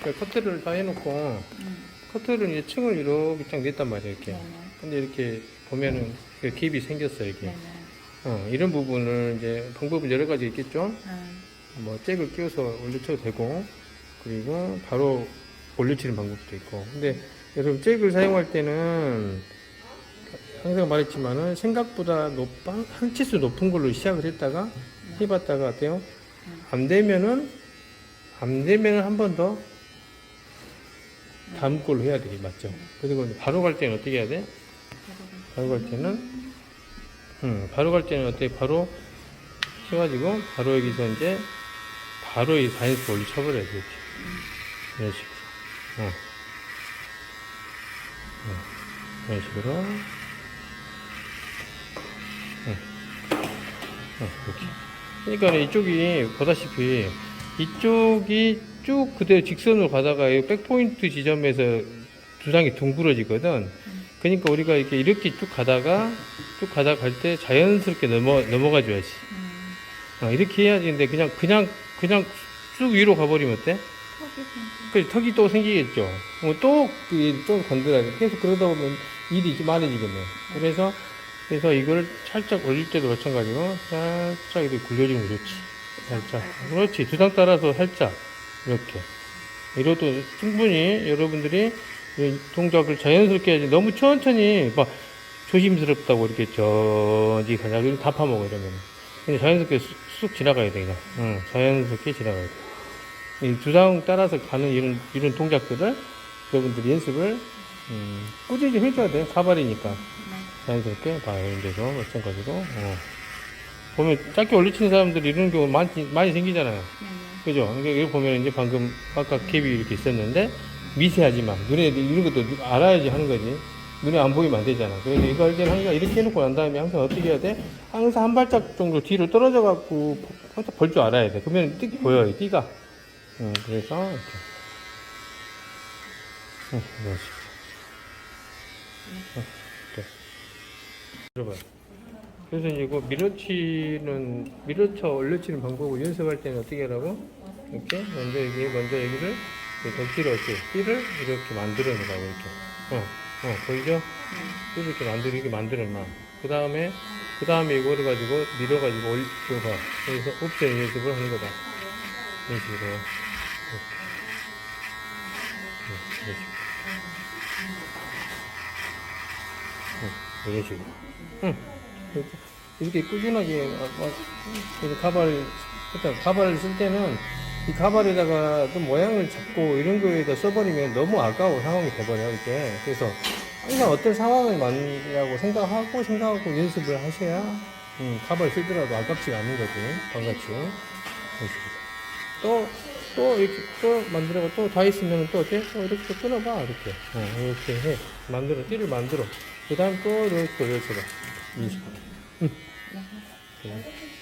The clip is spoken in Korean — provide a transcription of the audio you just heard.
그러니까 커트를 다 해놓고 음. 커트를 이제 층을 이렇게 딱 냈단 말이야 이렇게. 네네. 근데 이렇게 보면은 그 깁이 생겼어 이게. 네네. 어, 이런 부분을 이제 방법은 여러 가지 있겠죠. 음. 뭐 잭을 끼워서 올려쳐도 되고 그리고 바로 올려치는 방법도 있고. 근데 여러분 잭을 사용할 때는 항상 말했지만은 생각보다 높아 한 치수 높은 걸로 시작을 했다가 해봤다가 어때요? 안 되면은 안 되면은 한 번 더 다음 걸로 해야 되게 맞죠? 그리고 바로 갈 때는 어떻게 해야 돼? 바로 갈 때는 음, 바로 갈 때는 어떻게 바로 해가지고 바로 여기서 이제 바로 이 사이즈 올리 쳐버려야 되지 이런 식으로 어. 어. 이런 식으로 어. 어, 이렇게 그러니까 이쪽이 보다시피 이쪽이 쭉 그대로 직선으로 가다가 이 백포인트 지점에서 두 장이 둥그러지거든. 그러니까 우리가 이렇게 이렇게 쭉 가다가 쭉 가다 갈 때 자연스럽게 넘어 넘어가 줘야지. 음. 어, 이렇게 해야지. 근데 그냥 그냥 그냥 쭉 위로 가버리면 어때? 그 턱이 또 생기겠죠. 또또 건드려야 돼. 계속 그러다 보면 일이 좀 많아지겠네. 그래서 그래서 이걸 살짝 올릴 때도 마찬가지고 살짝 이렇게 굴려주면 좋지. 살짝. 그렇지. 두상 따라서 살짝 이렇게. 이래도 충분히 여러분들이 이 동작을 자연스럽게 해야지. 너무 천천히 막 조심스럽다고 이렇게 가자. 그럼 다 파먹어 이러면. 그냥 자연스럽게 쑥, 쑥 지나가야 돼 그냥. 응, 자연스럽게 지나가야 돼. 이 두상 따라서 가는 이런 이런 동작들을 여러분들이 연습을 음, 꾸준히 해줘야 돼. 사발이니까 네. 자연스럽게 봐 이런 데서 마찬가지로 어. 보면 짧게 올리치는 사람들이 이런 경우 많이 많이 생기잖아요. 그죠? 그러니까 여기 보면 이제 방금 아까 캡이 이렇게 있었는데 미세하지만 눈에 이런 것도 알아야지 하는 거지. 눈에 안 보이면 안 되잖아. 그래서 이거 할 때는 하니까 이렇게 해놓고 난 다음에 항상 어떻게 해야 돼? 항상 한 발짝 정도 뒤로 떨어져 갖고 항상 벌줄 알아야 돼. 그러면 띡 보여, 이 띠가. 응, 그래서 이렇게. 응, 이런 식으로. 응, 이렇게. 들어봐요. 그래서 이제 그 밀어치는 밀어쳐 올려치는 방법을 연습할 때는 어떻게 하라고? 이렇게 먼저 여기 먼저 여기를 덕지를 어떻게 띠를 이렇게 만들어 놓으라고 이렇게. 어, 어 보이죠? 띠를 이렇게 만들어 이렇게 만들어 놔. 그 다음에 그 다음에 이거를 가지고 밀어가지고 올려봐. 그래서 옵션 연습을 하는 거다. 이런 식으로. 이렇게. 응, 이런 식으로. 응, 응. 이렇게, 꾸준하게 막, 막 이렇게 가발 일단 가발을 쓸 때는 이 가발에다가 또 모양을 잡고 이런 거에다 써버리면 너무 아까워 상황이 돼버려 이렇게. 그래서 항상 어떤 상황을 만나고 생각하고 생각하고 연습을 하셔야 음, 가발 쓰더라도 아깝지가 않는 거지 반같이 또또 이렇게 또 만들어가 또다 있으면 또 어때? 또 이렇게 또 끊어봐 이렇게. 어, 이렇게 해. 만들어 띠를 만들어. 그 다음 또 이렇게 또 이렇게 봐 이런 식으로 네. 네.